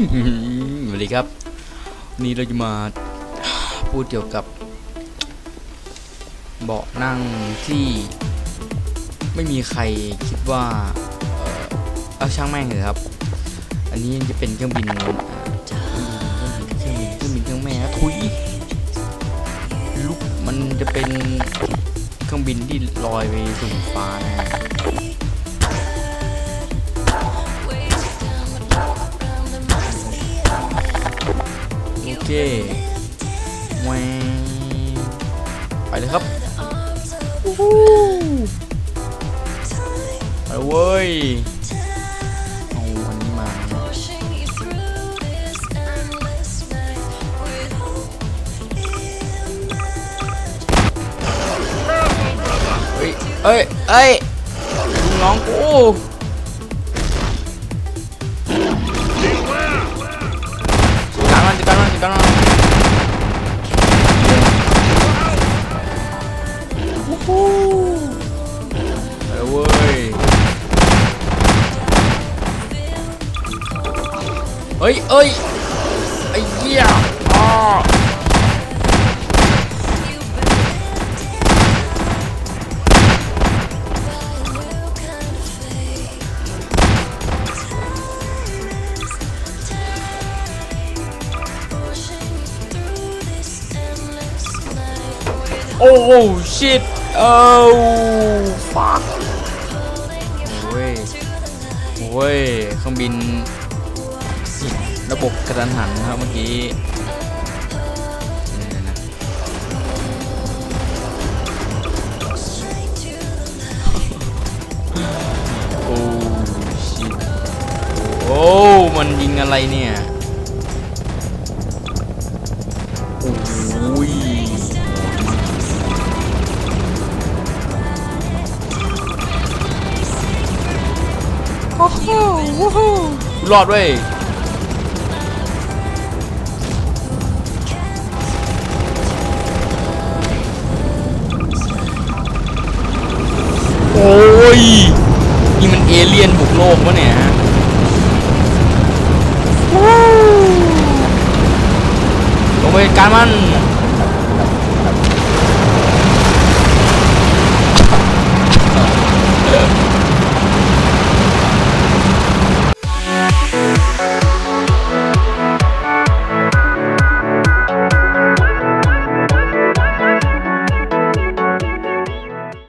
สวัสดีครับนนี้เราจะมาพูดเกี่ยวกับ เบาะนั่งที่ไม่มีใครคิดว่าเอาช่างแม่งเลยครับ อันนี้จะเป็นเครื่องบินเอ่อเครื่องบินเครื่องบินเครื่องบินเครื่องแม่ทุยลุกมันจะเป็นเครื่องบินที่ลอยไปสู่ฟ้านะ เคแหวงไปเลยครับวู้ฮู้ไปเลยเว้ยเอาวันนี้มาเฮ้ยเอ้ยเอ้ยลูกน้องกู เฮ้ยเอ้ยไอ้เหี้ยอ๋อโอ้โหชิตโอ้ฟักโอ้ยโอ้ยเครื่องบิน ระบบกระทันหันนะครับเมื่อกี้โอ้ชิโอ้ มันยิงอะไรเนี่ยโอ้ยโอ้โหวู้ฮู้รอดเว้ย โลกวะเนี่ยฮะวู้ลงไปการมัน